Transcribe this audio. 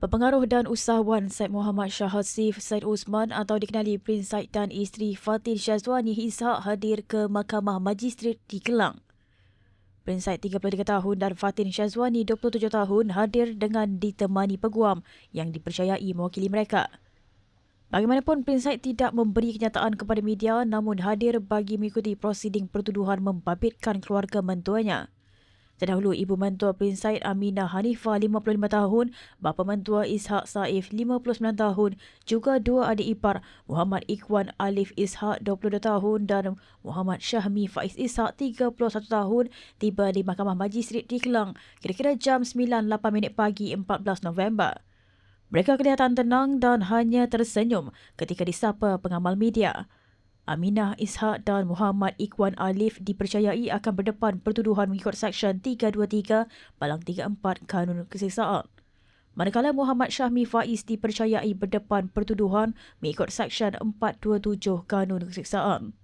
Pepengaruh dan usahawan Syed Muhammad Shah Hasif Syed Osman atau dikenali Prince Syed dan isteri Fatin Syazwani Ishak hadir ke Mahkamah Magistrat di Kelang. Prince Syed 33 tahun dan Fatin Syazwani 27 tahun hadir dengan ditemani peguam yang dipercayai mewakili mereka. Bagaimanapun, Prince Syed tidak memberi kenyataan kepada media namun hadir bagi mengikuti prosiding pertuduhan membabitkan keluarga mentuanya. Terdahulu, ibu mentua Prince Said Aminah Hanifah 55 tahun, bapa mentua Ishak Saif 59 tahun, juga dua adik ipar Muhammad Ikhwan Alif Ishak 22 tahun dan Muhammad Syahmi Faiz Ishak 31 tahun tiba di Mahkamah Magistrat di Kelang kira-kira jam 9.08 minit pagi 14 November. Mereka kelihatan tenang dan hanya tersenyum ketika disapa pengamal media. Aminah Ishak dan Muhammad Ikhwan Alif dipercayai akan berdepan pertuduhan mengikut Seksyen 323 Balang 34 Kanun Keseksaan. Manakala Muhammad Syahmi Faiz dipercayai berdepan pertuduhan mengikut Seksyen 427 Kanun Keseksaan.